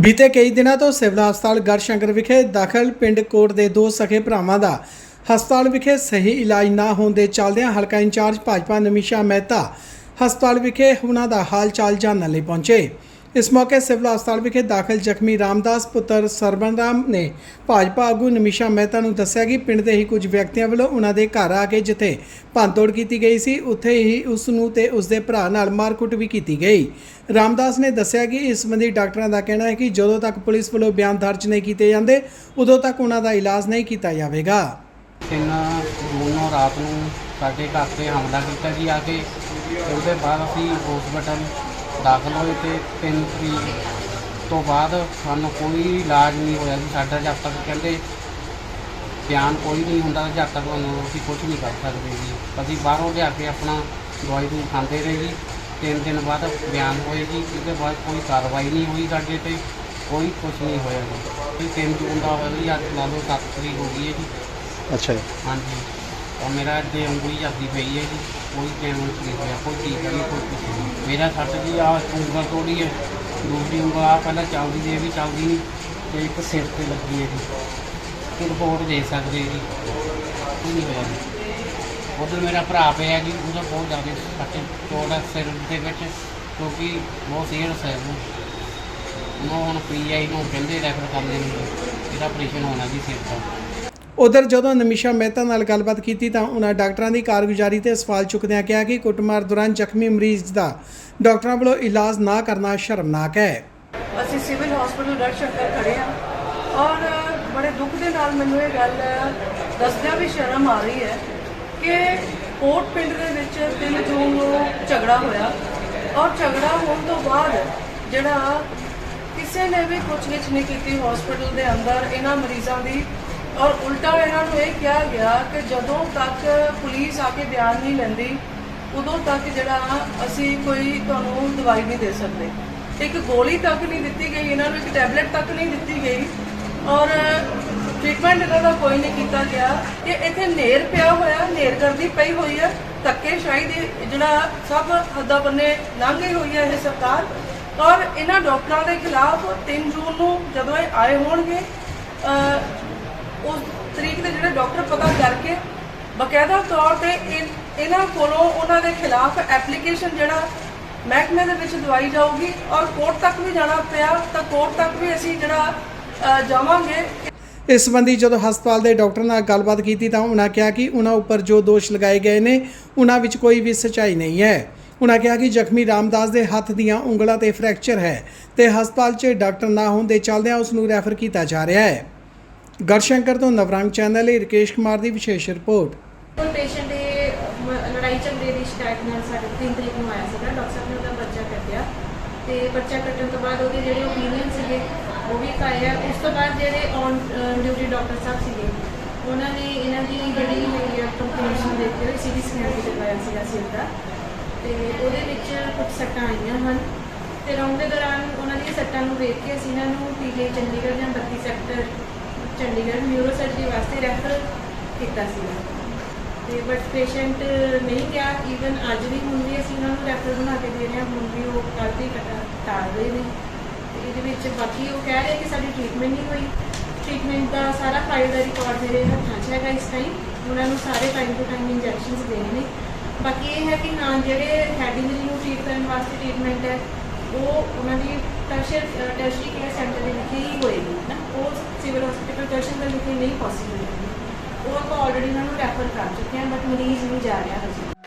ਬੀਤੇ ਕਈ ਦਿਨਾਂ ਤੋਂ ਸਿਵਲ ਹਸਪਤਾਲ ਗੜਸ਼ੰਕਰ ਵਿਖੇ ਦਾਖਲ ਪਿੰਡ ਕੋਟ ਦੇ ਦੋ ਸਖੇ ਭਰਾਵਾਂ ਦਾ ਹਸਪਤਾਲ ਵਿਖੇ ਸਹੀ ਇਲਾਜ ਨਾ ਹੋਣ ਦੇ ਚੱਲਦਿਆਂ ਹਲਕਾ ਇੰਚਾਰਜ ਭਾਜਪਾ ਨਮਿਸ਼ਾ ਮਹਿਤਾ ਹਸਪਤਾਲ ਵਿਖੇ ਉਹਨਾਂ ਦਾ ਹਾਲ ਚਾਲ ਜਾਣਨ ਲਈ ਪਹੁੰਚੇ। ਇਸ ਮੌਕੇ ਸਿਵਲ ਹਸਪਤਾਲ ਵਿਖੇ ਦਾਖਲ ਜ਼ਖਮੀ ਰਾਮਦਾਸ ਪੁੱਤਰ ਸਰਬਨ ਰਾਮ ਨੇ ਭਾਜਪਾ ਆਗੂ ਨਮਿਸ਼ਾ ਮਹਿਤਾ ਨੂੰ ਦੱਸਿਆ ਕਿ ਪਿੰਡ ਦੇ ਹੀ ਕੁਝ ਵਿਅਕਤੀਆਂ ਵੱਲੋਂ ਉਹਨਾਂ ਦੇ ਘਰ ਆ ਕੇ ਜਿੱਥੇ ਭੰਨਤੋੜ ਕੀਤੀ ਗਈ ਸੀ, ਉੱਥੇ ਹੀ ਉਸ ਨੂੰ ਤੇ ਉਸ ਦੇ ਭਰਾ ਨਾਲ ਮਾਰਕੁੱਟ ਵੀ ਕੀਤੀ ਗਈ। ਰਾਮਦਾਸ ਨੇ ਦੱਸਿਆ ਕਿ ਇਸ ਸੰਬੰਧੀ ਡਾਕਟਰਾਂ ਦਾ ਕਹਿਣਾ ਹੈ ਕਿ ਜਦੋਂ ਤੱਕ ਪੁਲਿਸ ਵੱਲੋਂ ਬਿਆਨ ਦਰਜ ਨਹੀਂ ਕੀਤੇ ਜਾਂਦੇ, ਉਦੋਂ ਤੱਕ ਉਹਨਾਂ ਦਾ ਇਲਾਜ ਨਹੀਂ ਕੀਤਾ ਜਾਵੇਗਾ। ਤਿੰਨ ਨੂੰ ਰਾਤ ਨੂੰ ਸਾਡੇ ਘਰ ਤੇ ਹਮਲਾ ਕੀਤਾ ਜੀ ਆ ਕੇ, ਉਹਦੇ ਬਾਅਦ ਅਸੀਂ ਹਸਪੀਟਲ ਦਾਖਲ ਹੋਏ ਤੇ 3 ਤਰੀਕ ਤੋਂ ਬਾਅਦ ਸਾਨੂੰ ਕੋਈ ਇਲਾਜ ਨਹੀਂ ਹੋਇਆ ਜੀ। ਸਾਡਾ ਜਦ ਤੱਕ ਕਹਿੰਦੇ ਬਿਆਨ ਕੋਈ ਨਹੀਂ ਹੁੰਦਾ ਜਦ ਤੱਕ ਤੁਹਾਨੂੰ ਅਸੀਂ ਕੁਝ ਨਹੀਂ ਕਰ ਸਕਦੇ ਜੀ। ਅਸੀਂ ਬਾਹਰੋਂ ਲਿਆ ਕੇ ਆਪਣਾ ਦਵਾਈ ਨੂੰ ਖਾਂਦੇ ਰਹੇ ਜੀ। ਤਿੰਨ ਦਿਨ ਬਾਅਦ ਬਿਆਨ ਹੋਏ ਜੀ। ਉਹਦੇ ਬਾਅਦ ਕੋਈ ਕਾਰਵਾਈ ਨਹੀਂ ਹੋਈ ਸਾਡੇ ਤੇ। ਕੋਈ ਕੁਝ ਨਹੀਂ ਹੋਇਆ ਜੀ। ਇਹ 3 ਜੂਨ ਦਾ ਹੋਇਆ ਜੀ। ਅੱਜ ਲਾ ਲਓ 7 ਤਰੀਕ ਹੋ ਗਈ ਹੈ ਜੀ। ਅੱਛਾ ਜੀ। ਹਾਂਜੀ। ਤਾਂ ਮੇਰਾ ਅੱਗੇ ਉਂਗਲੀ ਜਾਂਦੀ ਪਈ ਹੈ ਜੀ। ਕੋਈ ਪੇਮੈਂਟ ਨਹੀਂ ਹੋਇਆ। ਕੋਈ ਟੀਕਾ ਨਹੀਂ ਕੋਈ ਕੁਛ ਨਹੀਂ। ਮੇਰਾ ਸੱਟ ਜੀ ਆ ਉਂਗਲ ਤੋੜੀ ਹੈ ਦੂਸਰੀ ਉਂਗਲ ਆ ਪਹਿਲਾਂ ਚੱਲਦੀ ਸੀ, ਇਹ ਵੀ ਚੱਲਦੀ ਨਹੀਂ ਤੇ ਇੱਕ ਸਿਰ ਤੇ ਲੱਗੀ ਹੈ ਜੀ। ਕਿ ਰਿਪੋਰਟ ਦੇ ਸਕਦੇ ਜੀ। ਕੋਈ ਨਹੀਂ ਹੋਇਆ ਜੀ। ਉਧਰ ਮੇਰਾ ਭਰਾ ਪਿਆ ਜੀ, ਉਹਦਾ ਬਹੁਤ ਜ਼ਿਆਦਾ ਸੱਟ ਚੋਟ ਹੈ ਸਿਰ ਦੇ ਵਿੱਚ, ਕਿਉਂਕਿ ਬਹੁਤ ਸੀਰੀਅਸ ਹੈ ਉਹ ਉਹਨੂੰ ਹੁਣ ਪੀਆਈ ਨੂੰ ਕਹਿੰਦੇ ਰੈਫਰ ਕਰਦੇ ਨੇ ਇਹਦਾ ਆਪਰੇਸ਼ਨ ਹੋਣਾ ਜੀ ਸਿਰ ਦਾ। ਉਧਰ ਜਦੋਂ ਨਮਿਸ਼ਾ ਮਹਿਤਾ ਨਾਲ ਗੱਲਬਾਤ ਕੀਤੀ ਤਾਂ ਉਹਨਾਂ ਡਾਕਟਰਾਂ ਦੀ ਕਾਰਗੁਜ਼ਾਰੀ ਤੇ ਸਵਾਲ ਚੁੱਕਦਿਆਂ ਕਿਹਾ ਕਿ ਕੁੱਟਮਾਰ ਦੌਰਾਨ ਜ਼ਖਮੀ ਮਰੀਜ਼ ਦਾ ਡਾਕਟਰਾਂ ਵੱਲੋਂ ਇਲਾਜ ਨਾ ਕਰਨਾ ਸ਼ਰਮਨਾਕ ਹੈ। ਅਸੀਂ ਸਿਵਲ ਹਸਪੀਟਲ ਗੜਸ਼ੰਕਰ ਖੜੇ ਹਾਂ ਔਰ ਬੜੇ ਦੁੱਖ ਦੇ ਨਾਲ ਮੈਨੂੰ ਇਹ ਗੱਲ ਦੱਸਦਿਆਂ ਵੀ ਸ਼ਰਮ ਆ ਰਹੀ ਹੈ ਕਿ ਕੋਟ ਪਿੰਡ ਦੇ ਵਿੱਚ 3 ਜੂਨ ਨੂੰ ਝਗੜਾ ਹੋਇਆ ਔਰ ਝਗੜਾ ਹੋਣ ਤੋਂ ਬਾਅਦ ਜਿਹੜਾ ਕਿਸੇ ਨੇ ਵੀ ਪੁੱਛਗਿੱਛ ਨਹੀਂ ਕੀਤੀ ਹਸਪੀਟਲ ਦੇ ਅੰਦਰ, ਇਹਨਾਂ ਮਰੀਜ਼ਾਂ ਦੀ ਔਰ ਉਲਟਾ ਇਹਨਾਂ ਨੂੰ ਇਹ ਕਿਹਾ ਗਿਆ ਕਿ ਜਦੋਂ ਤੱਕ ਪੁਲਿਸ ਆ ਕੇ ਬਿਆਨ ਨਹੀਂ ਲੈਂਦੀ, ਉਦੋਂ ਤੱਕ ਜਿਹੜਾ ਅਸੀਂ ਕੋਈ ਤੁਹਾਨੂੰ ਦਵਾਈ ਨਹੀਂ ਦੇ ਸਕਦੇ। ਇੱਕ ਗੋਲੀ ਤੱਕ ਨਹੀਂ ਦਿੱਤੀ ਗਈ, ਇਹਨਾਂ ਨੂੰ ਇੱਕ ਟੈਬਲੇਟ ਤੱਕ ਨਹੀਂ ਦਿੱਤੀ ਗਈ। ਔਰ ਟ੍ਰੀਟਮੈਂਟ ਇਹਨਾਂ ਦਾ ਕੋਈ ਨਹੀਂ ਕੀਤਾ ਗਿਆ। ਕਿ ਇੱਥੇ ਨੇਰ ਪਿਆ ਹੋਇਆ, ਨੇਰਗਰਦੀ ਪਈ ਹੋਈ ਹੈ ਧੱਕੇ ਸ਼ਾਇਦ ਜਿਹੜਾ ਸਭ ਹੱਦਾ ਬੰਨੇ ਲੰਘ ਗਈ ਹੋਈ ਹੈ ਇਹ ਸਰਕਾਰ। ਔਰ ਇਹਨਾਂ ਡਾਕਟਰਾਂ ਦੇ ਖਿਲਾਫ 3 ਜੂਨ ਨੂੰ ਜਦੋਂ ਇਹ ਆਏ ਹੋਣਗੇ ਉਸ ਤਰੀਕ ਦੇ ਜਿਹੜੇ ਡਾਕਟਰ ਪਤਾ ਕਰਕੇ ਬਕਾਇਦਾ ਤੌਰ ਤੇ ਇਹਨਾਂ ਕੋਲੋਂ ਉਹਨਾਂ ਦੇ ਖਿਲਾਫ ਐਪਲੀਕੇਸ਼ਨ ਜਿਹੜਾ ਮਹਿਕਮੇ ਦੇ ਵਿੱਚ ਦਵਾਈ ਜਾਊਗੀ ਔਰ ਕੋਰਟ ਤੱਕ ਵੀ ਜਾਣਾ ਪਿਆ, ਤਾਂ ਕੋਰਟ ਤੱਕ ਵੀ ਅਸੀਂ ਜਿਹੜਾ ਜਾਵਾਂਗੇ। ਇਸ ਸੰਬੰਧੀ ਜਦੋਂ ਹਸਪਤਾਲ ਦੇ ਡਾਕਟਰ ਨਾਲ ਗੱਲਬਾਤ ਕੀਤੀ ਤਾਂ ਉਹਨਾਂ ਕਿਹਾ ਕਿ ਉਹਨਾਂ ਉੱਪਰ ਜੋ ਦੋਸ਼ ਲਗਾਏ ਗਏ ਨੇ, ਉਹਨਾਂ ਵਿੱਚ ਕੋਈ ਵੀ ਸਚਾਈ ਨਹੀਂ ਹੈ। ਉਹਨਾਂ ਕਿਹਾ ਕਿ ਜ਼ਖਮੀ ਰਾਮਦਾਸ ਦੇ ਹੱਥ ਦੀਆਂ ਉਂਗਲਾਂ ਤੇ ਫ੍ਰੈਕਚਰ ਹੈ ਤੇ ਹਸਪਤਾਲ 'ਚ ਡਾਕਟਰ ਨਾ ਹੋਣ ਦੇ ਚੱਲਦਿਆਂ ਉਸ ਨੂੰ ਰੈਫਰ ਕੀਤਾ ਜਾ ਰਿਹਾ ਹੈ। ਗੜਸ਼ੰਕਰ ਤੋਂ ਨਵਰੰਗ ਚੈਨਲ ਲਈ ਰਕੇਸ਼ ਕੁਮਾਰ ਦੀ ਵਿਸ਼ੇਸ਼ ਰਿਪੋਰਟ। ਕੋਈ ਪੇਸ਼ੈਂਟ ਦੇ ਲੜਾਈ ਝਗੜੇ ਦੀ ਸ਼ਿਕਾਇਤ ਨਾਲ ਸਾਡੇ 3 ਤਰੀਕ ਨੂੰ ਆਇਆ ਸੀਗਾ। ਡਾਕਟਰ ਸਾਹਿਬ ਨੇ ਉਹਦਾ ਪਰਚਾ ਕੱਟਿਆ ਤੇ ਪਰਚਾ ਕੱਟਣ ਤੋਂ ਬਾਅਦ ਉਹਦੇ ਜਿਹੜੇ ਓਪੀਨੀਅਨ ਸੀਗੇ, ਉਹ ਵੀ ਪਾਏ ਉਸ ਤੋਂ ਬਾਅਦ ਜਿਹੜੇ ਔਨ ਡਿਊਟੀ ਡਾਕਟਰ ਸਾਹਿਬ ਸੀਗੇ, ਉਹਨਾਂ ਨੇ ਇਹਨਾਂ ਦੀ ਜਿਹੜੀ ਹੈਗੀ ਆ ਕੰਪਲੀਸ਼ਨ ਦੇਖੀ ਹੋਈ ਸੀਟੀ ਸਕੈਨ ਵੀ ਕਰਵਾਇਆ ਸੀਗਾ ਸਿਰ ਦਾ। ਤੇ ਉਹਦੇ ਵਿੱਚ ਕੁਝ ਸੱਟਾਂ ਆਈਆਂ ਹਨ। ਤੇ ਰੌਂਗ ਦੇ ਦੌਰਾਨ ਉਹਨਾਂ ਦੀਆਂ ਸੱਟਾਂ ਨੂੰ ਵੇਖ ਕੇ ਅਸੀਂ ਇਹਨਾਂ ਨੂੰ ਪੀਜੀ ਚੰਡੀਗੜ੍ਹ ਜਾਂ 32 ਸੈਕਟਰ ਚੰਡੀਗੜ੍ਹ ਨਿਊਰੋ ਸਰਜਰੀ ਵਾਸਤੇ ਰੈਫਰ ਕੀਤਾ ਸੀਗਾ। ਤੇ ਬਟ ਪੇਸ਼ੈਂਟ ਨਹੀਂ ਗਿਆ ਈਵਨ ਅੱਜ ਵੀ ਹੁਣ ਵੀ ਅਸੀਂ ਉਹਨਾਂ ਨੂੰ ਰੈਫਰ ਬਣਾ ਕੇ ਦੇ ਰਹੇ ਹਾਂ, ਹੁਣ ਵੀ ਉਹ ਕੱਲ੍ਹ ਦੀ ਕਟਾ ਰਹੇ ਨੇ। ਤੇ ਇਹਦੇ ਵਿੱਚ ਬਾਕੀ ਉਹ ਕਹਿ ਰਹੇ ਕਿ ਸਾਡੀ ਟ੍ਰੀਟਮੈਂਟ ਨਹੀਂ ਹੋਈ। ਟ੍ਰੀਟਮੈਂਟ ਦਾ ਸਾਰਾ ਫਾਈਲ ਦਾ ਰਿਕਾਰਡ ਮੇਰੇ ਹੱਥਾਂ 'ਚ ਹੈਗਾ ਇਸ ਟਾਈਮ ਉਹਨਾਂ ਨੂੰ ਸਾਰੇ ਟਾਈਮ ਟੂ ਟਾਈਮ ਇੰਜੈਕਸ਼ਨਸ ਦੇਣੇ ਨੇ। ਬਾਕੀ ਇਹ ਹੈ ਕਿ ਹਾਂ ਜਿਹੜੇ ਹੈਡ ਇੰਜਰੀ ਨੂੰ ਟ੍ਰੀਟ ਕਰਨ ਵਾਸਤੇ ਟ੍ਰੀਟਮੈਂਟ ਹੈ, ਉਹ ਉਹਨਾਂ ਦੀ ਟਰਸ਼ਰ ਟਰਸ਼ਰੀ ਕੇਅਰ ਸੈਂਟਰ ਦੇ ਵਿਖੇ ਹੀ ਹੋਏਗੀ, ਨਾ? ਉਹ ਸਿਵਲ ਹਸਪੀਟਲ ਟਰਸ਼ਨ ਦੇ ਵਿਖੇ ਨਹੀਂ ਪੋਸੀਬਲ ਹੈ ਉਹ ਆਪਾਂ ਆਲਰੇਡੀ ਉਹਨਾਂ ਨੂੰ ਰੈਫਰ ਕਰ ਚੁੱਕੇ ਹਾਂ ਬਟ ਮਰੀਜ਼ ਨਹੀਂ ਜਾ ਰਿਹਾ ਹਜੇ।